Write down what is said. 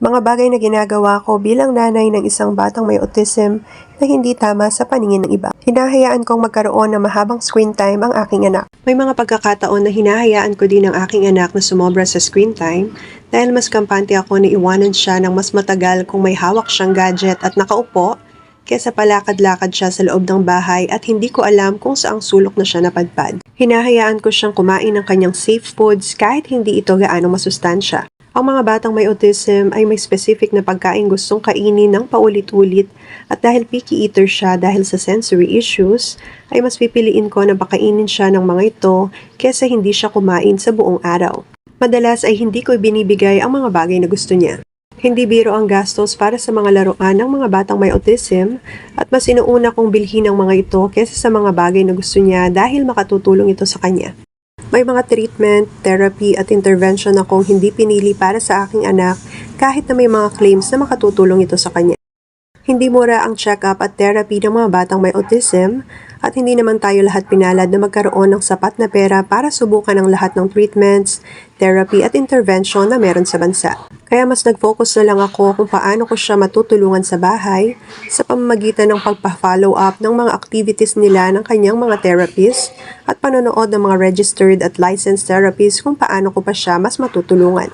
Mga bagay na ginagawa ko bilang nanay ng isang batang may autism na hindi tama sa paningin ng iba. Hinahayaan kong magkaroon ng mahabang screen time ang aking anak. May mga pagkakataon na hinahayaan ko din ang aking anak na sumobra sa screen time dahil mas kampante ako na iwanan siya ng mas matagal kung may hawak siyang gadget at nakaupo kesa palakad-lakad siya sa loob ng bahay at hindi ko alam kung saang sulok na siya napadpad. Hinahayaan ko siyang kumain ng kanyang safe foods kahit hindi ito gaano masustansya. Ang mga batang may autism ay may specific na pagkain gustong kainin ng paulit-ulit at dahil picky eater siya dahil sa sensory issues, ay mas pipiliin ko na pakainin siya ng mga ito kesa hindi siya kumain sa buong araw. Madalas ay hindi ko binibigay ang mga bagay na gusto niya. Hindi biro ang gastos para sa mga laruan ng mga batang may autism at mas inuuna kong bilhin ang mga ito kesa sa mga bagay na gusto niya dahil makatutulong ito sa kanya. May mga treatment, therapy at intervention akong hindi pinili para sa aking anak kahit na may mga claims na makatutulong ito sa kanya. Hindi mura ang check-up at therapy ng mga batang may autism at hindi naman tayo lahat pinalad na magkaroon ng sapat na pera para subukan ang lahat ng treatments, therapy at intervention na meron sa bansa. Kaya mas nag-focus na lang ako kung paano ko siya matutulungan sa bahay sa pamamagitan ng pagpa-follow up ng mga activities nila ng kanyang mga therapists at panonood ng mga registered at licensed therapists kung paano ko pa siya mas matutulungan.